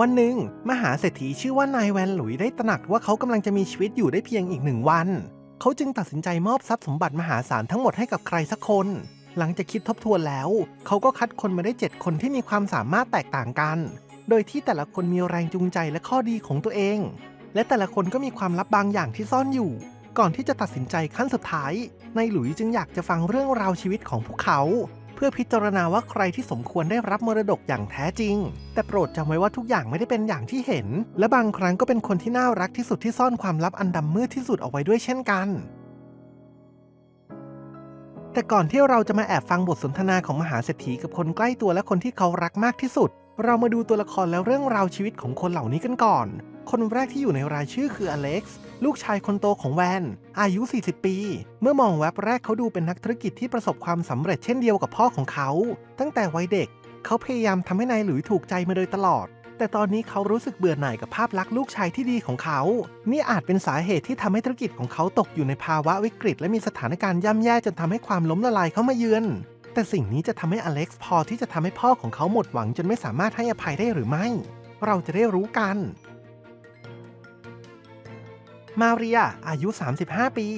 วันหนึ่งมหาเศรษฐีชื่อว่านายแวนหลุยได้ตระหนักว่าเขากำลังจะมีชีวิตอยู่ได้เพียงอีกหนึ่งวัน เขาจึงตัดสินใจมอบทรัพย์สมบัติมหาศาลทั้งหมดให้กับใครสักคน หลังจากคิดทบทวนแล้ว เขาก็คัดคนมาได้ 7 คนที่มีความสามารถแตกต่างกัน โดยที่แต่ละคนมีแรงจูงใจและข้อดีของตัวเอง และแต่ละคนก็มีความลับบางอย่างที่ซ่อนอยู่ ก่อนที่จะตัดสินใจขั้นสุดท้ายนายหลุยจึงอยากจะฟังเรื่องราวชีวิตของพวกเขา พื่อพิจารณาว่าใครที่สมควรได้รับมรดกอย่างแท้จริง แต่โปรดจำไว้ว่าทุกอย่างไม่ได้เป็นอย่างที่เห็น และบางครั้งก็เป็นคนที่น่ารักที่สุดที่ซ่อนความลับอันดำมืดที่สุดเอาไว้ด้วยเช่นกัน แต่ก่อนที่เราจะมาแอบฟังบทสนทนาของมหาเศรษฐีกับคนใกล้ตัวและคนที่เขารักมากที่สุด เรามาดูตัวละครและเรื่องราวชีวิตของคนเหล่านี้กันก่อน คนแรกที่อยู่ในรายชื่อคืออเล็กซ์ ลูกชายคนโตของแวน อายุ 40 ปี เมื่อมองแว็บแรกเขาดูเป็นนักธุรกิจที่ประสบความสำเร็จเช่นเดียวกับพ่อของเขา ตั้งแต่วัยเด็ก เขาพยายามทำให้นายหลุยถูกใจมาโดยตลอด แต่ตอนนี้เขารู้สึกเบื่อหน่ายกับภาพลักษณ์ลูกชายที่ดีของเขา นี่อาจเป็นสาเหตุที่ทำให้ธุรกิจของเขาตกอยู่ในภาวะวิกฤต และมีสถานการณ์ย่ำแย่จนทำให้ความล้มละลายเข้ามาเยือน แต่สิ่งนี้จะทำให้อเล็กซ์พอที่จะทำให้พ่อของเขาหมดหวังจนไม่สามารถให้อภัยได้หรือไม่ เราจะได้รู้กัน มาเรีย อายุ 35 ปี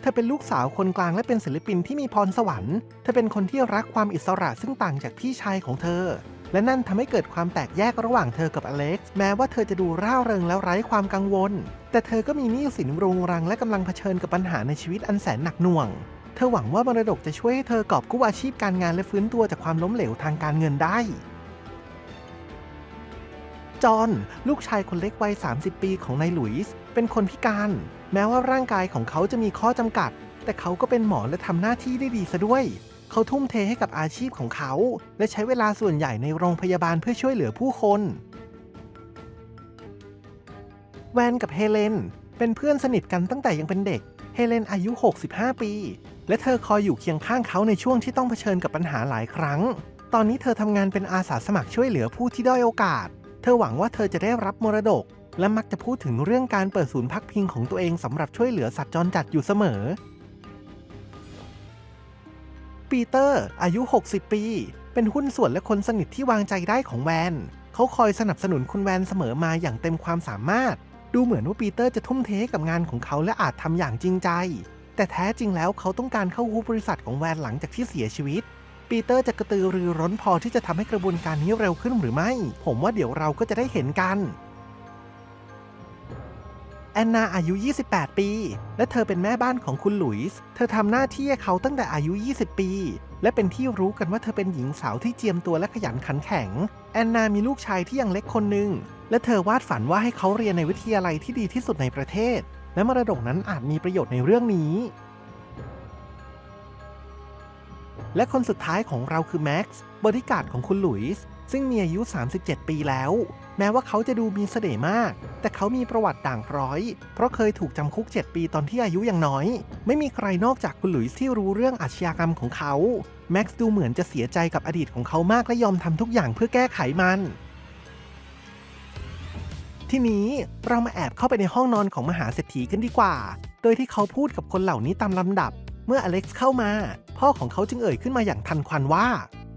เธอเป็นลูกสาวคนกลางและเป็นศิลปินที่มีพรสวรรค์ เธอเป็นคนที่รักความอิสระซึ่งต่างจากพี่ชายของเธอ และนั่นทำให้เกิดความแตกแยกระหว่างเธอกับอเล็กซ์แม้ว่าเธอจะดูร่าเริงแล้วไร้ความกังวล แต่เธอก็มีหนี้สินรุงรังและกำลังเผชิญกับปัญหาในชีวิตอันแสนหนักหน่วง เธอหวังว่ามรดกจะช่วยให้เธอกอบกู้อาชีพการงานและฟื้นตัวจากความล้มเหลวทางการเงินได้ จอห์นลูกชายคนเล็กวัย 30 ปีของนายหลุยส์เป็นคนพิการ แม้ว่าร่างกายของเขาจะมีข้อจำกัด แต่เขาก็เป็นหมอและทำหน้าที่ได้ดีซะด้วย เขาทุ่มเทให้กับอาชีพของเขา และใช้เวลาส่วนใหญ่ในโรงพยาบาลเพื่อช่วยเหลือผู้คนแวนกับเฮเลนเป็นเพื่อนสนิทกันตั้งแต่ยังเป็นเด็ก เฮเลนอายุ 65 ปี และเธอคอยอยู่เคียงข้างเขาในช่วงที่ต้องเผชิญกับปัญหาหลายครั้ง ตอนนี้เธอทำงานเป็นอาสาสมัครช่วยเหลือผู้ที่ด้อยโอกาส เธอหวังว่าเธอจะได้รับมรดก และมักจะพูดถึงเรื่องการเปิดศูนย์พักพิงของตัวเองสำหรับช่วยเหลือสัตว์จรจัดอยู่เสมอ ปีเตอร์ อายุ 60 ปี เป็นหุ้นส่วนและคนสนิทที่วางใจได้ของแวน เขาคอยสนับสนุนคุณแวนเสมอมาอย่างเต็มความสามารถ ดูเหมือนว่าปีเตอร์จะทุ่มเทกับงานของเขาและอาจทำอย่างจริงใจ แต่แท้จริงแล้วเขาต้องการเข้าฮุบบริษัทของแวนหลังจากที่เสียชีวิต ปีเตอร์จะกระตือรือร้นพอที่จะทำให้กระบวนการนี้เร็วขึ้นหรือไม่ ผมว่าเดี๋ยวเราก็จะได้เห็นกันแอนนาอายุ 28 ปี และเธอเป็นแม่บ้านของคุณหลุยส์ เธอทำหน้าที่ให้เขาตั้งแต่อายุ 20 ปี และเป็นที่รู้กันว่าเธอเป็นหญิงสาวที่เจียมตัวและขยันขันแข็ง แอนนามีลูกชายที่ยังเล็กคนหนึ่ง และเธอวาดฝันว่าให้เขาเรียนในวิทยาลัยที่ดีที่สุดในประเทศ และมรดกนั้นอาจมีประโยชน์ในเรื่องนี้ และคนสุดท้ายของเราคือแม็กซ์บริการของคุณหลุยส์ซึ่งมีอายุ 37 ปีแล้ว แม้ว่าเขาจะดูมีเสน่ห์มาก แต่เขามีประวัติด่างพร้อย เพราะเคยถูกจำคุก 7 ปีตอนที่อายุยังน้อย ไม่มีใครนอกจากคุณหลุยส์ที่รู้เรื่องอาชญากรรมของเขา แม็กซ์ดูเหมือนจะเสียใจกับอดีตของเขามากและยอมทำทุกอย่างเพื่อแก้ไขมัน ทีนี้เรามาแอบเข้าไปในห้องนอนของมหาเศรษฐีกันดีกว่า โดยที่เขาพูดกับคนเหล่านี้ตามลำดับ เมื่ออเล็กซ์เข้ามา พ่อของเขาจึงเอ่ยขึ้นมาอย่างทันควันว่า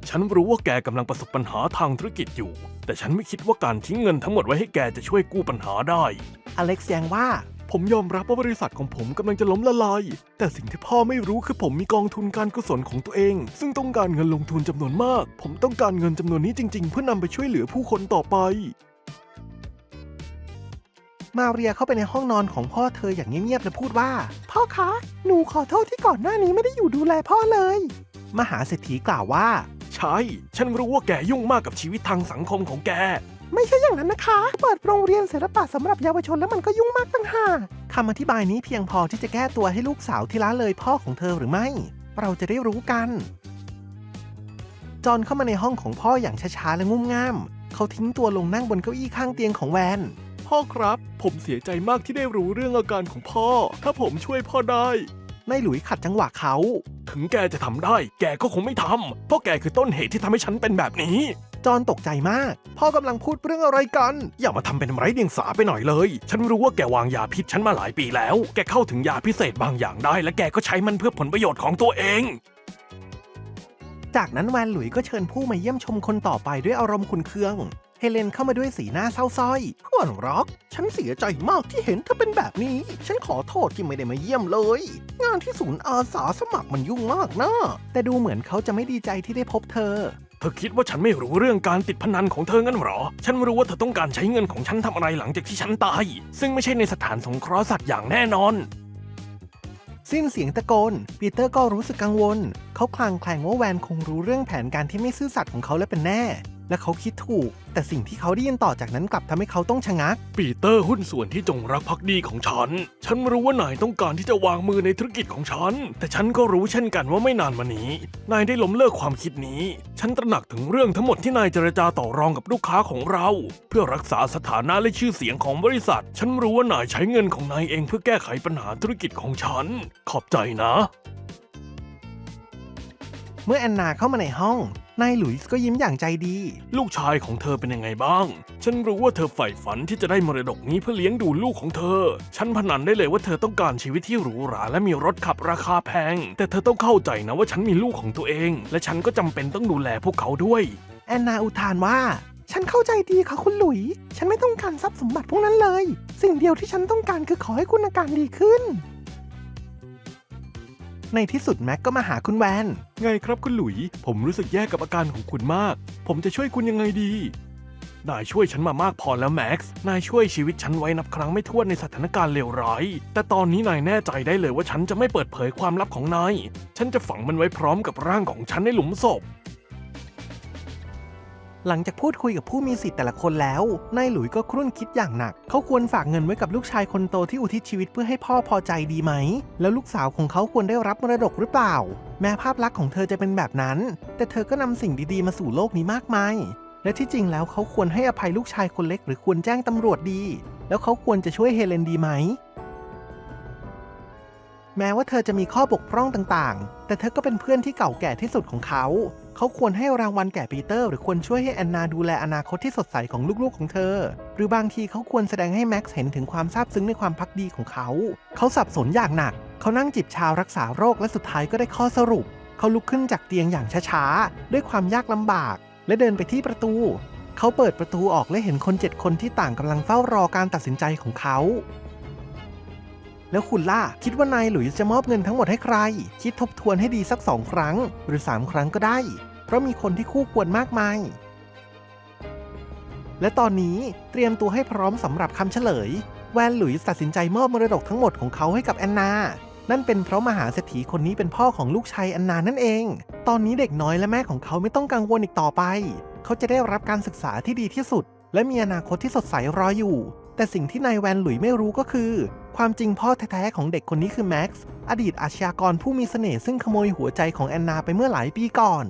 ฉันรู้ว่าแกกำลังประสบปัญหาทางธุรกิจอยู่ แต่ฉันไม่คิดว่าการทิ้งเงินทั้งหมดไว้ให้แกจะช่วยกู้ปัญหาได้ อเล็กซ์แย้งว่า ผมยอมรับว่าบริษัทของผมกำลังจะล้มละลาย แต่สิ่งที่พ่อไม่รู้คือผมมีกองทุนการกุศลของตัวเอง ซึ่งต้องการเงินลงทุนจำนวนมาก ผมต้องการเงินจำนวนนี้จริง ๆ เพื่อนำไปช่วยเหลือผู้คนต่อไป มาเรียเข้าไปในห้องนอนของพ่อเธออย่างเงียบๆและพูดว่า พ่อคะ หนูขอโทษที่ก่อนหน้านี้ไม่ได้อยู่ดูแลพ่อเลย มหาเศรษฐีกล่าวว่า ใช่ ฉันรู้ว่าแกยุ่งมากกับชีวิตทางสังคมของแก ไม่ใช่อย่างนั้นนะคะ เปิดโรงเรียนศิลปะสำหรับเยาวชนแล้วมันก็ยุ่งมากตั้งหากคำอธิบายนี้เพียงพอที่จะแก้ตัวให้ลูกสาวที่ละเลยพ่อของเธอหรือไม่ เราจะได้รู้กัน จอห์นเข้ามาในห้องของพ่ออย่างช้าๆและงุ่มง่าม เขาทิ้งตัวลงนั่งบนเก้าอี้ข้างเตียงของแวน พ่อครับ ผมเสียใจมากที่ได้รู้เรื่องอาการของพ่อ ถ้าผมช่วยพ่อได้ นายหลุยขัดจังหวะเขา ถึงแกจะทำได้ แกก็คงไม่ทำเพราะแกคือต้นเหตุที่ทำให้ฉันเป็นแบบนี้ จอห์นตกใจมาก พ่อกำลังพูดเรื่องอะไรกัน อย่ามาทำเป็นไร้เดียงสาไปหน่อยเลย ฉันรู้ว่าแกวางยาพิษฉันมาหลายปีแล้ว แกเข้าถึงยาพิเศษบางอย่างได้ และแกก็ใช้มันเพื่อผลประโยชน์ของตัวเอง จากนั้นแวนหลุยก็เชิญผู้มาเยี่ยมชมคนต่อไปด้วยอารมณ์ขุนเคือง เฮเลนเข้ามาด้วยสีหน้าเศร้าสร้อยขวัญรักฉันเสียใจมากที่เห็นเธอเป็นแบบนี้ ฉันขอโทษที่ไม่ได้มาเยี่ยมเลย งานที่ศูนย์อาสาสมัครมันยุ่งมากนะ แต่ดูเหมือนเขาจะไม่ดีใจที่ได้พบเธอ เธอคิดว่าฉันไม่รู้เรื่องการติดพนันของเธองั้นเหรอ ฉันรู้ว่าเธอต้องการใช้เงินของฉันทำอะไรหลังจากที่ฉันตาย ซึ่งไม่ใช่ในสถานสงเคราะห์สัตว์อย่างแน่นอนสิ้นเสียงตะโกน ปีเตอร์ก็รู้สึกกังวล เขาคลางแคลงว่าแวนคงรู้เรื่องแผนการที่ไม่ซื่อสัตย์ของเขาและเป็นแน่ และเขาคิดถูก แต่สิ่งที่เขาได้ยินต่อจากนั้นกลับทำให้เขาต้องชะงัก ปีเตอร์หุ้นส่วนที่จงรักภักดีของฉัน ฉันรู้ว่านายต้องการที่จะวางมือในธุรกิจของฉัน แต่ฉันก็รู้เช่นกันว่าไม่นานมานี้ นายได้ล้มเลิกความคิดนี้ ฉันตระหนักถึงเรื่องทั้งหมดที่นายเจรจาต่อรองกับลูกค้าของเรา เพื่อรักษาสถานะและชื่อเสียงของบริษัท ฉันรู้ว่านายใช้เงินของนายเองเพื่อแก้ไขปัญหาธุรกิจของฉัน ขอบใจนะ เมื่อแอนนาเข้ามาในห้อง นายหลุยส์ก็ยิ้มอย่างใจดี ลูกชายของเธอเป็นยังไงบ้าง ฉันรู้ว่าเธอใฝ่ฝันที่จะได้มรดกนี้เพื่อเลี้ยงดูลูกของเธอ ฉันพนันได้เลยว่าเธอต้องการชีวิตที่หรูหราและมีรถขับราคาแพง แต่เธอต้องเข้าใจนะว่าฉันมีลูกของตัวเอง และฉันก็จำเป็นต้องดูแลพวกเขาด้วย แอนนาอุทานว่า ฉันเข้าใจดีค่ะคุณหลุย ฉันไม่ต้องการทรัพย์สมบัติพวกนั้นเลย สิ่งเดียวที่ฉันต้องการคือขอให้คุณอาการดีขึ้น ในที่สุดแม็กก็มาหาคุณแวน ไงครับคุณหลุย ผมรู้สึกแย่กับอาการของคุณมาก ผมจะช่วยคุณยังไงดี นายช่วยฉันมามากพอแล้วแม็กซ์ นายช่วยชีวิตฉันไว้นับครั้งไม่ถ้วนในสถานการณ์เลวร้าย แต่ตอนนี้นายแน่ใจได้เลยว่าฉันจะไม่เปิดเผยความลับของนาย ฉันจะฝังมันไว้พร้อมกับร่างของฉันในหลุมศพ หลังจากพูดคุยกับผู้มีสิทธิ์แต่ละคนแล้ว นายหลุยส์ก็ครุ่นคิดอย่างหนัก เขาควรฝากเงินไว้กับลูกชายคนโตที่อุทิศชีวิตเพื่อให้พ่อพอใจดีไหม แล้วลูกสาวของเขาควรได้รับมรดกหรือเปล่า แม้ภาพลักษณ์ของเธอจะเป็นแบบนั้น แต่เธอก็นำสิ่งดีๆมาสู่โลกนี้มากมาย และที่จริงแล้วเขาควรให้อภัยลูกชายคนเล็ก หรือควรแจ้งตำรวจดี แล้วเขาควรจะช่วยเฮเลนดีไหมแม้ว่าเธอจะมีข้อบกพร่องต่างๆ แต่เธอก็เป็นเพื่อนที่เก่าแก่ที่สุดของเขา เขาควรให้รางวัลแก่ปีเตอร์ หรือควรช่วยให้แอนนาดูแลอนาคตที่สดใสของลูกๆของเธอ หรือบางทีเขาควรแสดงให้แม็กซ์เห็นถึงความซาบซึ้งในความพักดีของเขา เขาสับสนอย่างหนัก เขานั่งจิบชารักษาโรคและสุดท้ายก็ได้ข้อสรุป เขาลุกขึ้นจากเตียงอย่างช้าๆด้วยความยากลำบาก และเดินไปที่ประตู เขาเปิดประตูออกและเห็นคนเจ็ดคนที่ต่างกำลังเฝ้ารอการตัดสินใจของเขา แล้วคุณล่ะ คิดว่านายหลุยส์จะมอบเงินทั้งหมดให้ใคร คิดทบทวนให้ดีสักสองครั้ง หรือสามครั้งก็ได้ เพราะมีคนที่คู่ควรมากมาย และตอนนี้เตรียมตัวให้พร้อมสำหรับคำเฉลย แวนหลุยส์ตัดสินใจมอบมรดกทั้งหมดของเขาให้กับแอนนา นั่นเป็นเพราะมหาเศรษฐีคนนี้เป็นพ่อของลูกชายแอนนานั่นเอง ตอนนี้เด็กน้อยและแม่ของเขาไม่ต้องกังวลอีกต่อไป เขาจะได้รับการศึกษาที่ดีที่สุด และมีอนาคตที่สดใสรออยู่ แต่สิ่งที่นายแวนหลุยไม่รู้ก็คือ ความจริงพ่อแท้ๆของเด็กคนนี้คือแม็กซ์ อดีตอาชญากรผู้มีเสน่ห์ซึ่งขโมยหัวใจของแอนนาไปเมื่อหลายปีก่อน